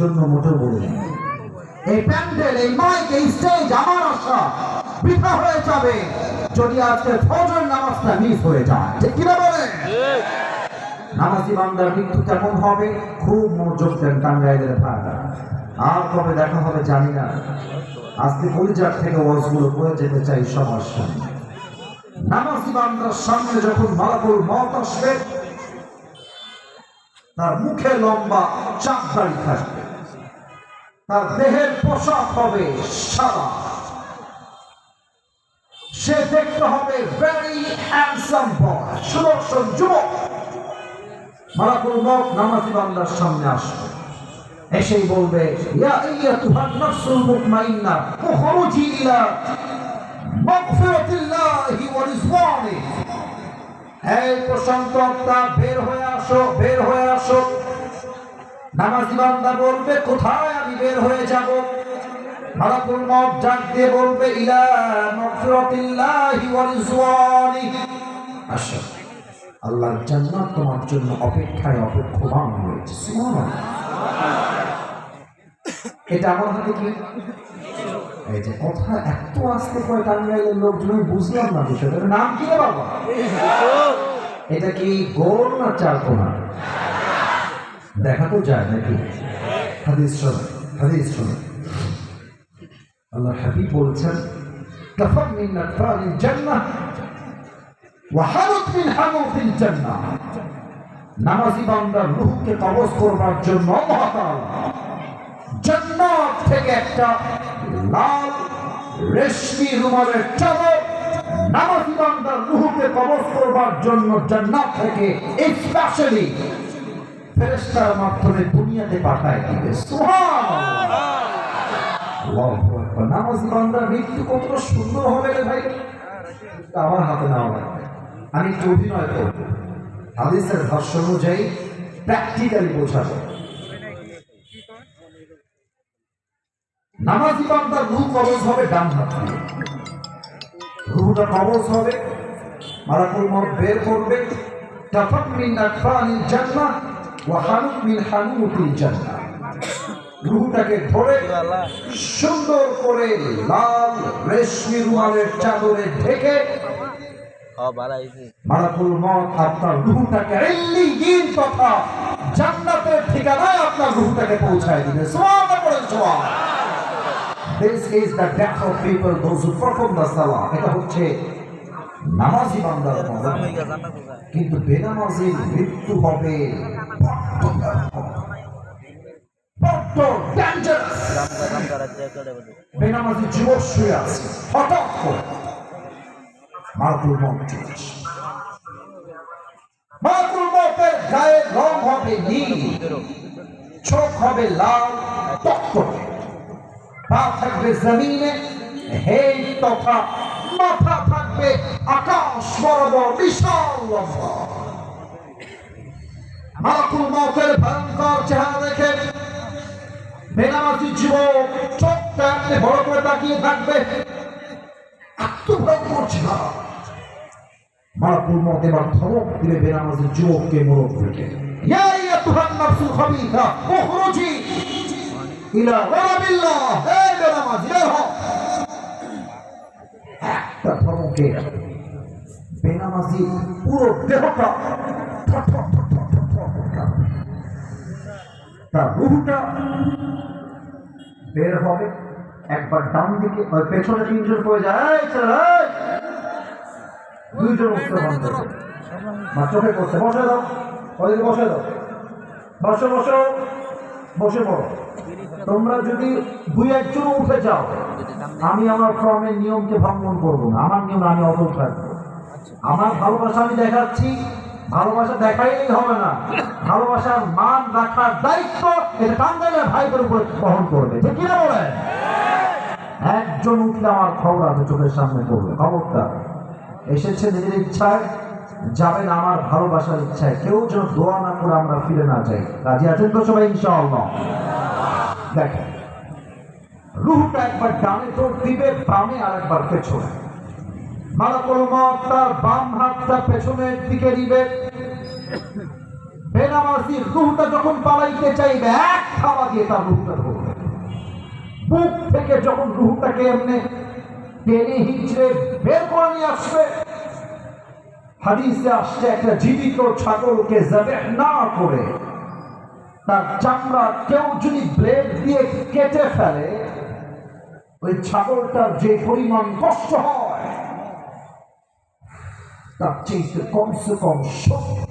জন্য মোটেও বলি। এই প্যান্ডেল, এই মাইক, এই স্টেজ আমার আশা। বৃথা হয়ে যাবে। যদি আজকে ফজর নামাজটা মিস হয়ে যায়। ঠিক কিনা বলে? নামাজি বান্দার মৃত্যু কেমন হবে? খুব মনোযোগ দেন টাঙ্গাইলের ভাড়া আর কবে দেখা হবে জানি না। আজকে পরিচার থেকে ওয়াজগুলো করে যেতে চাই সবার সামনে। নামাজি বান্দার সামনে যখন মালাকুল মত আসবে, তার মুখে লম্বা চাপ দাড়ি থাকবে। তার দেহের পোশাক হবে সাদা। সে দেখতে হবে ভেরি হ্যান্ডসাম বয় সুদর্শন যুবক। নামাজি বান্দার সামনে আসবে। বলবে, ইয়া ইলা মাগফিরাতিল্লাহি ওয়া রিজওয়ানি এই প্রশান্ত, আত্মা, বের হয়ে আসো, বের হয়ে আসো। নামাজি বান্দা বলবে, কোথায় বের হয়ে যাব। মালাকুল মত ডাক দিয়ে বলবে, ইলা মাগফিরাতিল্লাহি ওয়া রিজওয়ানি। আসো। আল্লাহর জান্নাত তোমার জন্য অপেক্ষায় অপেক্ষমান রয়েছে। সুবহানাল্লাহ। এটা আমার হাতে কি? এই যে কথা এত আসতে কয় টাঙ্গাইলের লোকজন বুঝলাম না বিষয়টা। নাম কি রে বাবা? এটা কি গোল না চার কোনা? দেখা তো যায় নাকি? হাদিস হাদিস শোন আল্লাহ হাবিব বলছেন কাফার মিন নাফারিল জান্নাহ ওয়া হারুত মিন হানুতিল জান্নাহ। নামাজি বান্দার রূহকে কবজ করবার জন্য তাআলা জান্নাত থেকে একটা লাল, রেশমি রুমালের চাদর নামাজি বান্দার রুহকে কবজ করবার জন্য জান্নাত থেকে স্পেশালি ফেরেশতার মাধ্যমে দুনিয়াতে পাঠায় দিবে। আল্লাহু বান্দার মৃত্যু কতটা সুন্দর হবে রে ভাই। আমার হাতে আমি একটু অভিনয় হাদিসের ভাষ্য অনুযায়ী প্র্যাকটিক্যালি বোঝাবো নামাজি বান্দার রূহ কবজ হবে ডান হাত দিয়ে। রূহটা কবজ হবে। মালাকুল মত বের করবে। জান্নাহ। ধরে সুন্দর করে লাল রেশমি রুমালের চাদরে ঢেকে মত আপনার রূহটাকে ইল্লিয়িন তথা জান্নাতের ঠিকানায় আপনার রূহটাকে পৌঁছায় দিবে। সুবহানাল্লাহ বলেন সুবহানাল্লাহ This is the death of people those who perform the salah. এটা হচ্ছে নামাজি বান্দার কিন্তু বেনামাজি মৃত্যু হবে বেনামাজি যুবক শুয়ে আছে। হঠাৎ করে মারাতুল মত চলে মতের গায়ে রং হবে নীল, চোখ হবে লাল টকটকে পা থাকবে জমিনে, হেই তথা মাথা থাকবে আকাশ বরাবর বিশাল লম্বা। মালাকুল মতের ভয়ঙ্কর চেহারা দেখে বেনামাজি যুবক চোখটা আপনি বড় করে তাকিয়ে থাকবে। এত ভয়ঙ্কর চেহারা মালাকুল মত এবার ধমক দিলে বেনামাজি যুবককে ধমকে বেনামাজি পুরো দেহটা। তার রুহটা বের হবে, একবার ডান দিকে, ওই পেছনে তিনজন পড়ে যায় দুইজন উঠতে বন্ধ করে মা চোখে করছে বসে দাও, ওদিকে বসে দাও, বসে, বসো, বসে পড়ো। তোমরা যদি দুই একজন উঠে যাও, আমি আমার ফর্মের নিয়মকে ভঙ্গন করব না, আমার নিয়ম আমি অটল থাকব। আমার ভালোবাসা আমি দেখাচ্ছি ভালোবাসা দেখাইলেই হবে না। ভালোবাসার মান রাখার দায়িত্ব এটা টাঙ্গাইলের ভাইদের উপর বহন করবে। ঠিক কিনা বলে? একজন উঠলে আমার খবর আছে, চোখের সামনে পড়বে। খবরটা এসেছে নিজের ইচ্ছায়, যাবেন আমার ভালোবাসার ইচ্ছায়। কেউ যেন দোয়া না করে আমরা ফিরে না যাই। রাজি আছেন তো সবাই, ইনশাআল্লাহ? দেখেন, রুহটা একবার ডানে তোর দিবে, বামে আর একবার পেছনে। মালাকুল মত তার বাম হাতটা পেছনের দিকে দিবে। বেনামাজি রুহটা যখন পালাইতে চাইবে, এক খাওয়া দিয়ে তার রুহটা ধরবে। বুক থেকে যখন রুহটাকে এমনি টেনে হিঁচড়ে বের করে নিয়ে আসবে, হাদিসে আসছে, একটা জীবিত ছাগলকে যাবে না করে তার চামড়া কেউ যদি ব্লেড দিয়ে কেটে ফেলে, ওই ছাগলটার যে পরিমাণ কষ্ট হয় 那这次公司丰收